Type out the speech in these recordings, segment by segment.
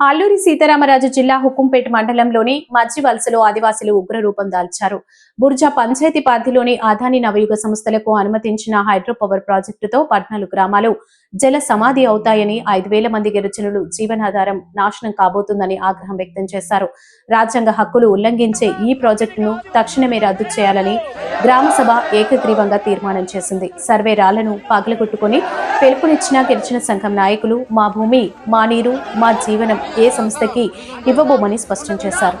అల్లూరి సీతారామరాజు జిల్లా హుకుంపేట మండలంలోని మజ్జి వలసలో ఆదివాసులు ఉగ్ర రూపం దాల్చారు. బుర్జా పంచాయతీ పరిధిలోని ఆదాని నవయుగ సంస్థలకు అనుమతించిన హైడ్రో పవర్ ప్రాజెక్టుతో పద్నాలుగు గ్రామాలు జల సమాధి అవుతాయని ఐదు వేల మంది గిరిజనులు జీవనాధారం నాశనం కాబోతుందని ఆగ్రహం వ్యక్తం చేశారు. రాజ్యాంగ హక్కులు ఉల్లంఘించే ఈ ప్రాజెక్టును తక్షణమే రద్దు చేయాలని గ్రామసభ ఏకగ్రీవంగా తీర్మానం చేసింది. సర్వే రాళ్ళను పగలగొట్టుకుని పిలుపునిచ్చిన గిరిజన సంఘం నాయకులు మా భూమి మా నీరు మా జీవనం ఏ సంస్థకి ఇవ్వబోమని స్పష్టం చేశారు.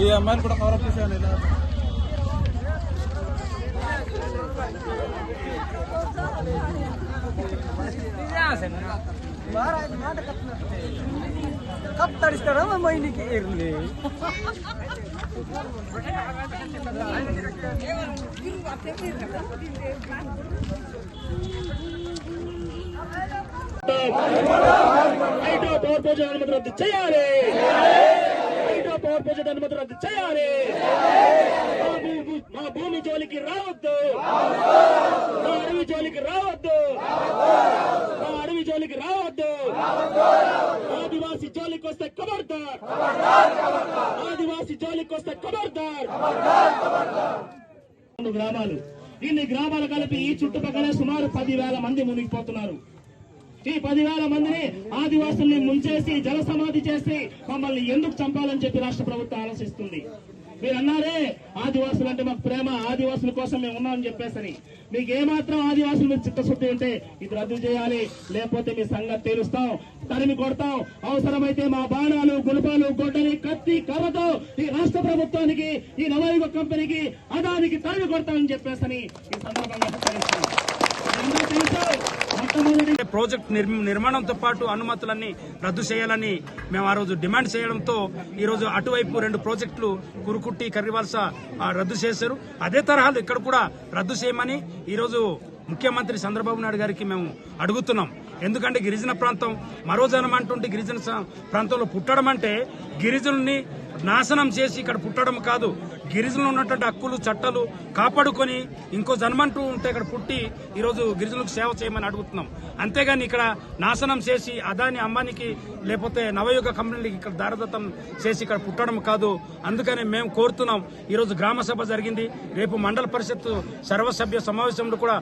ఈ అమ్మాయిని కూడా కవరప్ చేశాను ఇలా కప్ తడిస్తారా మా ఇంటికి ఎర్లే చేయాలి. ప్రాజెక్ట్ అనుమతి రద్దు చేయాలి. మా భూమి జోలికి రావద్దు. మా అడవి జోలికి రావద్దు. మా అడవి జోలికి రావద్దు. ఆదివాసి జోలికి వస్తే కబర్దార్. ఆదివాసి జోలికి వస్తే కబర్దార్. గ్రామాలు. ఇన్ని గ్రామాలు కలిపి ఈ చుట్టుపక్కల సుమారు పదివేల మంది మునిగిపోతున్నారు. ఈ పదివేల మందిని ఆదివాసుల్ని ముంచేసి జల సమాధి చేసి మమ్మల్ని ఎందుకు చంపాలని చెప్పి రాష్ట్ర ప్రభుత్వం ఆలోచిస్తుంది? మీరు అన్నారే ఆదివాసులు అంటే మాకు ప్రేమ ఆదివాసుల కోసం మేము ఉన్నామని చెప్పేసని. మీకు ఏమాత్రం ఆదివాసుల మీద చిత్తశుద్ధి ఉంటే ఇది రద్దు చేయాలి లేకపోతే మీ సంగతి తేలుస్తాం తరిమి కొడతాం. అవసరమైతే మా బాణాలు గులపాలు గొడ్డలి కత్తి కర్రతో ఈ రాష్ట్ర ప్రభుత్వానికి ఈ నవయుగ కంపెనీకి అదానికి తరిమి కొడతామని చెప్పేసని ఈ సందర్భంగా హెచ్చరిస్తున్నాం. ప్రాజెక్ట్ నిర్మాణంతో పాటు అనుమతులన్నీ రద్దు చేయాలని మేము ఆ రోజు డిమాండ్ చేయడంతో ఈ రోజు అటువైపు రెండు ప్రాజెక్టులు కురుకుట్టి కర్రివలస రద్దు చేశారు. అదే తరహాలో ఇక్కడ కూడా రద్దు చేయమని ఈ రోజు ముఖ్యమంత్రి చంద్రబాబు నాయుడు గారికి మేము అడుగుతున్నాం. ఎందుకంటే గిరిజన ప్రాంతం మరోజనం అంటుంటే గిరిజన ప్రాంతంలో పుట్టడం అంటే గిరిజనుల్ని నాశనం చేసి ఇక్కడ పుట్టడం కాదు. గిరిజనులు ఉన్నటువంటి హక్కులు చట్టాలు కాపాడుకొని ఇంకో జన్మంటూ ఉంటే ఇక్కడ పుట్టి ఈరోజు గిరిజనులకు సేవ చేయమని అడుగుతున్నాం. అంతేగాని ఇక్కడ నాశనం చేసి అదాని అమ్మానికి లేకపోతే నవయుగ కంపెనీలకి ఇక్కడ దారదత్తం చేసి ఇక్కడ పుట్టడం కాదు. అందుకని మేము కోరుతున్నాం. ఈరోజు గ్రామ సభ జరిగింది. రేపు మండల పరిషత్ సర్వసభ్య సమావేశంలో కూడా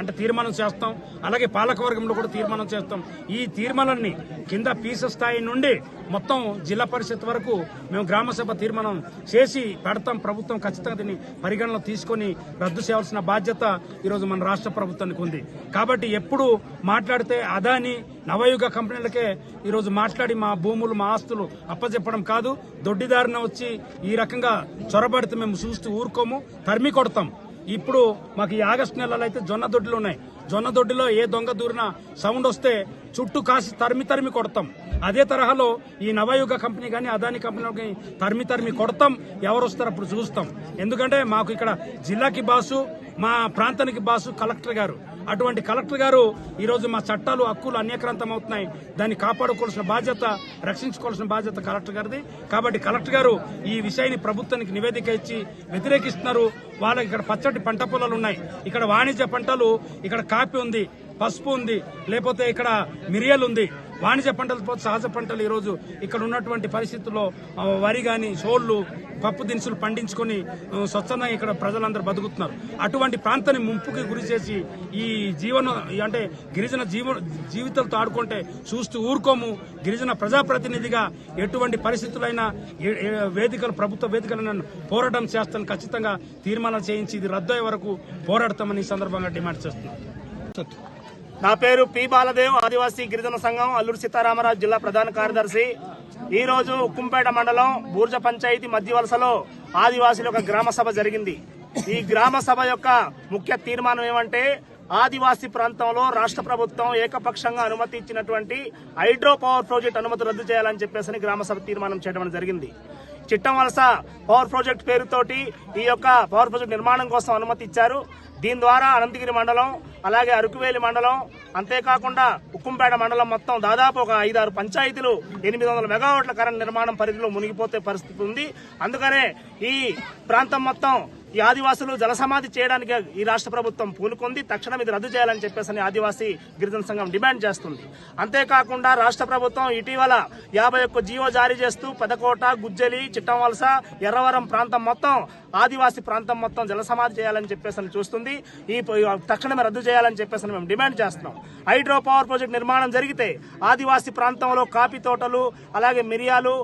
అంటే తీర్మానం చేస్తాం. అలాగే పాలకవర్గంలో కూడా తీర్మానం చేస్తాం. ఈ తీర్మానాన్ని కింద పీస స్థాయి నుండి మొత్తం జిల్లా పరిషత్ వరకు మేము గ్రామ సభ తీర్మానం చేసి పెడతాం ప్రభుత్వం ఖచ్చితంగా దీన్ని పరిగణలో తీసుకొని రద్దు చేయాల్సిన బాధ్యత ఈరోజు మన రాష్ట్ర ప్రభుత్వానికి ఉంది. కాబట్టి ఎప్పుడు మాట్లాడితే అదాని నవయుగ కంపెనీలకే ఈరోజు మాట్లాడి మా భూములు మా ఆస్తులు అప్పచెప్పడం కాదు. దొడ్డిదారిన వచ్చి ఈ రకంగా చొరబడితే మేము చూస్తూ ఊరుకోము తరిమి కొడతాం. ఇప్పుడు మాకు ఈ ఆగస్టు నెలలో అయితే జొన్న దొడ్లు ఉన్నాయి. జొన్న దొడ్డిలో ఏ దొంగ దూరిన సౌండ్ వస్తే చుట్టూ కాసి తరిమి తరిమి కొడతాం. అదే తరహాలో ఈ నవయుగ కంపెనీ కానీ అదాని కంపెనీ కానీ తరిమి తరిమి కొడతాం. ఎవరు వస్తారు అప్పుడు చూస్తాం. ఎందుకంటే మాకు ఇక్కడ జిల్లాకి బాసు మా ప్రాంతానికి బాసు కలెక్టర్ గారు. అటువంటి కలెక్టర్ గారు ఈరోజు మా చట్టాలు హక్కులు అన్యక్రాంతం అవుతున్నాయి దాన్ని కాపాడుకోవాల్సిన బాధ్యత రక్షించుకోవాల్సిన బాధ్యత కలెక్టర్ గారిది. కాబట్టి కలెక్టర్ గారు ఈ విషయాన్ని ప్రభుత్వానికి నివేదిక ఇచ్చి వ్యతిరేకిస్తున్నారు. వాళ్ళకి ఇక్కడ పచ్చటి పంట పొలాలు ఉన్నాయి. ఇక్కడ వాణిజ్య పంటలు ఇక్కడ కాపీ ఉంది పసుపు ఉంది లేకపోతే ఇక్కడ మిరియాలు ఉంది. వాణిజ్య పంటలతో పాటు సహజ పంటలు ఈరోజు ఇక్కడ ఉన్నటువంటి పరిస్థితుల్లో వరి గాని సోళ్ళు పప్పు దినుసులు పండించుకొని స్వచ్ఛందంగా ఇక్కడ ప్రజలందరూ బతుకుతున్నారు. అటువంటి ప్రాంతాన్ని ముంపుకి గురి చేసి ఈ జీవన అంటే గిరిజన జీవ జీవితాలతో ఆడుకుంటే చూస్తూ ఊరుకోము. గిరిజన ప్రజాప్రతినిధిగా ఎటువంటి పరిస్థితులైనా ఏ- వేదికలు ప్రభుత్వ వేదికలను పోరాటం చేస్తాను. ఖచ్చితంగా తీర్మానం చేయించి ఇది రద్దు అయ్యే వరకు పోరాడతామని ఈ సందర్భంగా డిమాండ్ చేస్తున్నాం. నా పేరు పి బాలదేవ్ ఆదివాసీ గిరిజన సంఘం అల్లూరు సీతారామరాజు జిల్లా ప్రధాన కార్యదర్శి. ఈ రోజు ఉక్కుంపేట మండలం బూర్జ పంచాయతీ మధ్య వలసలో ఆదివాసీల ఒక గ్రామ సభ జరిగింది. ఈ గ్రామ సభ యొక్క ముఖ్య తీర్మానం ఏమంటే ఆదివాసీ ప్రాంతంలో రాష్ట్ర ప్రభుత్వం ఏకపక్షంగా అనుమతి ఇచ్చినటువంటి హైడ్రో పవర్ ప్రాజెక్ట్ అనుమతి రద్దు చేయాలని చెప్పేసి గ్రామ సభ తీర్మానం చేయడం జరిగింది. చిట్టం వలస పవర్ ప్రాజెక్ట్ పేరుతోటి ఈ యొక్క పవర్ ప్రాజెక్ట్ నిర్మాణం కోసం అనుమతి ఇచ్చారు. దీని ద్వారా అనంతగిరి మండలం అలాగే అరకువేలి మండలం అంతేకాకుండా ఉక్కుంపేట మండలం మొత్తం దాదాపు ఒక ఐదారు పంచాయతీలు ఎనిమిది వందల మెగావాట్ల కరెంట్ నిర్మాణం పరిధిలో మునిగిపోతే పరిస్థితి ఉంది. అందుకనే ఈ ప్రాంతం మొత్తం ఈ ఆదివాసులు జలసమాధి చేయడానికి ఈ రాష్ట్ర ప్రభుత్వం పూనుకుంది తక్షణం ఇది రద్దు చేయాలని చెప్పేసి ఆదివాసీ గిరిజన సంఘం డిమాండ్ చేస్తుంది. అంతేకాకుండా రాష్ట్ర ప్రభుత్వం ఇటీవల యాభై ఒక్క జీవో జారీ చేస్తూ పెదకోట గుజ్జలి చిట్టంవలస ఎర్రవరం ప్రాంతం మొత్తం ఆదివాసీ ప్రాంతం మొత్తం జలసమాధి చేయాలని చెప్పేసి చూస్తుంది. ఈ తక్షణమే రద్దు చేయాలని చెప్పేసి మేము డిమాండ్ చేస్తున్నాం. హైడ్రో పవర్ ప్రాజెక్ట్ నిర్మాణం జరిగితే ఆదివాసీ ప్రాంతంలో కాఫీ తోటలు అలాగే మిరియాలు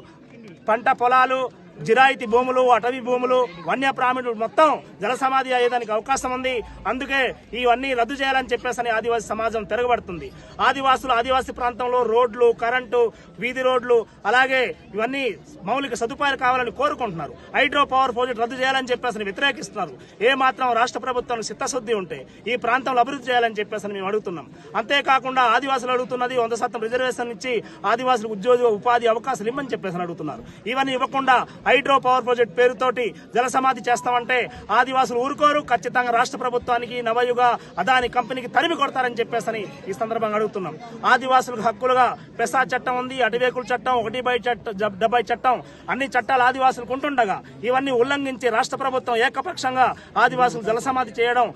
పంట పొలాలు జిరాయితీ భూములు అటవీ భూములు వన్యప్రాణులు మొత్తం జలసమాధి అయ్యేదానికి అవకాశం ఉంది. అందుకే ఇవన్నీ రద్దు చేయాలని చెప్పేసి ఆదివాసీ సమాజం తిరగబడుతుంది. ఆదివాసులు ఆదివాసీ ప్రాంతంలో రోడ్లు కరెంటు వీధి రోడ్లు అలాగే ఇవన్నీ మౌలిక సదుపాయాలు కావాలని కోరుకుంటున్నారు. హైడ్రో పవర్ ప్రాజెక్ట్ రద్దు చేయాలని చెప్పేసి వ్యతిరేకిస్తున్నారు. ఏ మాత్రం రాష్ట్ర ప్రభుత్వం చిత్తశుద్ధి ఉంటే ఈ ప్రాంతంలో అభివృద్ధి చేయాలని చెప్పేసి మేము అడుగుతున్నాం. అంతేకాకుండా ఆదివాసులు అడుగుతున్నది వంద శాతం రిజర్వేషన్ ఇచ్చి ఆదివాసులకు ఉద్యోగ ఉపాధి అవకాశాలు ఇవ్వని చెప్పేసి అడుగుతున్నారు. ఇవన్నీ ఇవ్వకుండా హైడ్రో పవర్ ప్రాజెక్ట్ పేరుతోటి జలసమాధి చేస్తామంటే ఆదివాసులు ఊరుకోరు. ఖచ్చితంగా రాష్ట్ర ప్రభుత్వానికి నవయుగ అదాని కంపెనీకి తరిమి కొడతారని చెప్పేసి ఈ సందర్భంగా అడుగుతున్నాం. ఆదివాసులకు హక్కులుగా పెసా చట్టం ఉంది అటవేకుల చట్టం ఒకటి బై చట్టం డెబ్బై చట్టం అన్ని చట్టాలు ఆదివాసులకు ఉంటుండగా ఇవన్నీ ఉల్లంఘించి రాష్ట్ర ప్రభుత్వం ఏకపక్షంగా ఆదివాసులు జలసమాధి చేయడం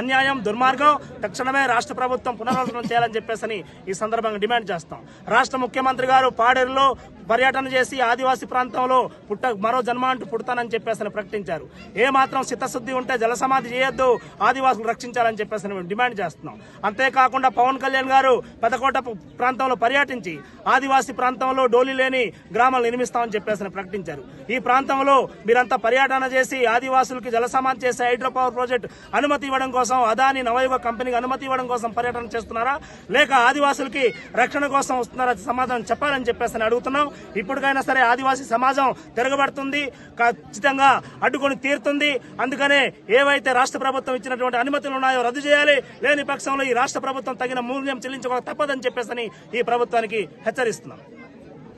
అన్యాయం దుర్మార్గం. తక్షణమే రాష్ట్ర ప్రభుత్వం పునరాలోచన చేయాలని చెప్పేసి ఈ సందర్భంగా డిమాండ్ చేస్తాం. రాష్ట్ర ముఖ్యమంత్రి గారు పాడేరులో పర్యటన చేసి ఆదివాసీ ప్రాంతంలో పుట్ట మరో జన్మ అంటూ పుడతానని చెప్పేసి ప్రకటించారు. ఏ మాత్రం చిత్తశుద్ధి ఉంటే జలసమాధి చేయొద్దు ఆదివాసులు రక్షించాలని చెప్పేసి మేము డిమాండ్ చేస్తున్నాం. అంతేకాకుండా పవన్ కళ్యాణ్ గారు పెదకోట ప్రాంతంలో పర్యటించి ఆదివాసీ ప్రాంతంలో డోలీ లేని గ్రామాలు నిర్మిస్తామని చెప్పేసి ప్రకటించారు. ఈ ప్రాంతంలో మీరంతా పర్యటన చేసి ఆదివాసులకి జలసమాధి చేసే హైడ్రో పవర్ ప్రాజెక్ట్ అనుమతి ఇవ్వడం కోసం అదాని నవయుగ కంపెనీకి అనుమతి ఇవ్వడం కోసం పర్యటన చేస్తున్నారా? లేక ఆదివాసులకి రక్షణ కోసం వస్తున్నారా? సమాధానం చెప్పాలని చెప్పేసి అడుగుతున్నాం. ఇప్పటికైనా సరే ఆదివాసీ సమాజం తిరగబడుతుంది ఖచ్చితంగా అడ్డుకొని తీరుతుంది. అందుకనే ఏవైతే రాష్ట్ర ప్రభుత్వం ఇచ్చినటువంటి అనుమతులు ఉన్నాయో రద్దు చేయాలి. లేని పక్షంలో ఈ రాష్ట్ర ప్రభుత్వం తగిన మూల్యం చెల్లించుకోక తప్పదని చెప్పేసి ఈ ప్రభుత్వానికి హెచ్చరిస్తున్నాం.